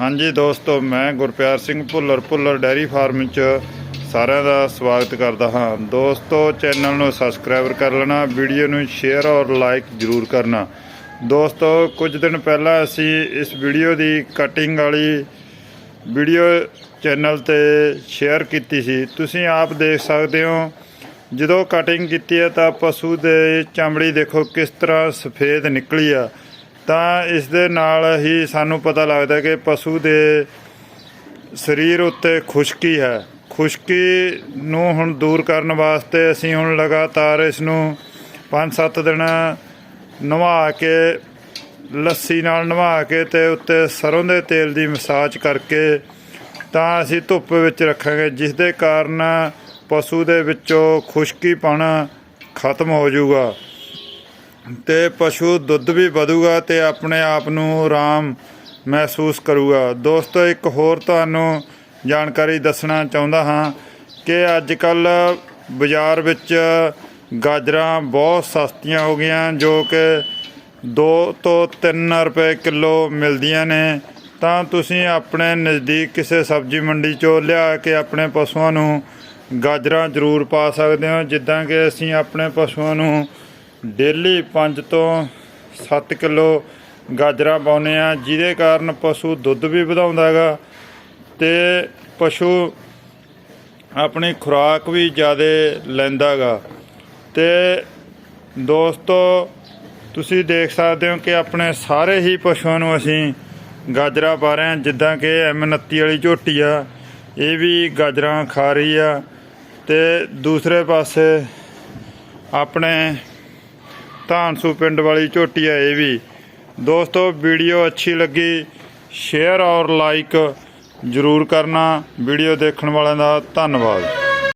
ਹਾਂਜੀ ਦੋਸਤੋ, ਮੈਂ ਗੁਰਪਿਆਰ ਸਿੰਘ ਭੁੱਲਰ ਭੁੱਲਰ ਡੈਰੀ ਫਾਰਮ 'ਚ ਸਾਰਿਆਂ ਦਾ ਸਵਾਗਤ ਕਰਦਾ ਹਾਂ। ਦੋਸਤੋ, ਚੈਨਲ ਨੂੰ ਸਬਸਕ੍ਰਾਈਬ ਕਰ ਲੈਣਾ, ਵੀਡੀਓ ਨੂੰ ਸ਼ੇਅਰ ਔਰ ਲਾਈਕ ਜ਼ਰੂਰ ਕਰਨਾ। ਦੋਸਤੋ, ਕੁਝ ਦਿਨ ਪਹਿਲਾਂ ਅਸੀਂ ਇਸ ਵੀਡੀਓ ਦੀ ਕਟਿੰਗ ਵਾਲੀ ਵੀਡੀਓ ਚੈਨਲ ਤੇ ਸ਼ੇਅਰ ਕੀਤੀ ਸੀ। ਤੁਸੀਂ ਆਪ ਦੇਖ ਸਕਦੇ ਹੋ, ਜਦੋਂ ਕਟਿੰਗ ਕੀਤੀ ਹੈ ਤਾਂ ਪਸ਼ੂ ਦੇ ਚਮੜੀ ਦੇਖੋ ਕਿਸ ਤਰ੍ਹਾਂ ਸਫੇਦ ਨਿਕਲੀ ਆ। ਤਾਂ ਇਸ ਦੇ ਨਾਲ ਹੀ ਸਾਨੂੰ ਪਤਾ ਲੱਗਦਾ ਕਿ ਪਸ਼ੂ ਦੇ ਸਰੀਰ ਉੱਤੇ ਖੁਸ਼ਕੀ ਹੈ। ਖੁਸ਼ਕੀ ਨੂੰ ਹੁਣ ਦੂਰ ਕਰਨ ਵਾਸਤੇ ਅਸੀਂ ਹੁਣ ਲਗਾਤਾਰ ਇਸ ਨੂੰ 5-7 ਦਿਨ ਨਵਾ ਕੇ, ਲੱਸੀ ਨਾਲ ਨਵਾ ਕੇ ਤੇ ਉੱਤੇ ਸਰੋਂ ਦੇ ਤੇਲ ਦੀ ਮਸਾਜ ਕਰਕੇ ਤਾਂ ਅਸੀਂ ਧੁੱਪ ਵਿੱਚ ਰੱਖਾਂਗੇ, ਜਿਸ ਦੇ ਕਾਰਨ ਪਸ਼ੂ ਦੇ ਵਿੱਚੋਂ ਖੁਸ਼ਕੀਪਣ ਖਤਮ ਹੋ ਜਾਊਗਾ। ਤੇ ਪਸ਼ੂ ਦੁੱਧ ਵੀ ਵਧੂਗਾ ਤੇ ਆਪਣੇ ਆਪ ਨੂੰ ਆਰਾਮ ਮਹਿਸੂਸ ਕਰੂਗਾ। ਦੋਸਤੋ, ਇੱਕ ਹੋਰ ਤੁਹਾਨੂੰ ਜਾਣਕਾਰੀ ਦੱਸਣਾ ਚਾਹੁੰਦਾ ਹਾਂ ਕਿ ਅੱਜ ਕੱਲ ਬਾਜ਼ਾਰ ਵਿੱਚ ਗਾਜਰਾਂ ਬਹੁਤ ਸਸਤੀਆਂ ਹੋ ਗਈਆਂ, ਜੋ ਕਿ 2 ਤੋਂ 3 ਰੁਪਏ ਕਿਲੋ ਮਿਲਦੀਆਂ ਨੇ। ਤਾਂ ਤੁਸੀਂ ਆਪਣੇ ਨਜ਼ਦੀਕ ਕਿਸੇ ਸਬਜ਼ੀ ਮੰਡੀ ਚੋਂ ਲਿਆ ਕੇ ਆਪਣੇ ਪਸ਼ੂਆਂ ਨੂੰ ਗਾਜਰਾਂ ਜ਼ਰੂਰ ਪਾ ਸਕਦੇ ਹੋ, ਜਿੱਦਾਂ ਕਿ ਅਸੀਂ ਆਪਣੇ ਪਸ਼ੂਆਂ ਨੂੰ ਡੇਲੀ 5 ਤੋਂ 7 ਕਿਲੋ ਗਾਜਰਾਂ ਪਾਉਂਦੇ ਆ ਜਿਹਦੇ ਕਾਰਨ ਪਸ਼ੂ ਦੁੱਧ ਵੀ ਵਧਾਉਂਦਾ ਹੈਗਾ ਤੇ ਪਸ਼ੂ ਆਪਣੀ ਖੁਰਾਕ ਵੀ ਜ਼ਿਆਦਾ ਲੈਂਦਾ ਹੈਗਾ। ਤੇ ਦੋਸਤੋ, ਤੁਸੀਂ ਦੇਖ ਸਕਦੇ ਹੋ ਕਿ ਆਪਣੇ ਸਾਰੇ ਹੀ ਪਸ਼ੂਆਂ ਨੂੰ ਅਸੀਂ ਗਾਜਰਾਂ ਪਾ ਰਹੇ ਹਾਂ, ਜਿੱਦਾਂ ਕਿ M29 ਵਾਲੀ ਝੋਟੀ ਆ, ਇਹ ਵੀ ਗਾਜਰਾਂ ਖਾ ਰਹੀ ਆ। ਤੇ ਦੂਸਰੇ ਪਾਸੇ ਆਪਣੇ ਧਾਨਸੂ ਪਿੰਡ ਵਾਲੀ ਝੋਟੀ ਹੈ ਇਹ ਵੀ। ਦੋਸਤੋ, ਵੀਡੀਓ ਅੱਛੀ ਲੱਗੀ ਸ਼ੇਅਰ ਔਰ ਲਾਈਕ ਜ਼ਰੂਰ ਕਰਨਾ। ਵੀਡੀਓ ਦੇਖਣ ਵਾਲਿਆਂ ਦਾ ਧੰਨਵਾਦ।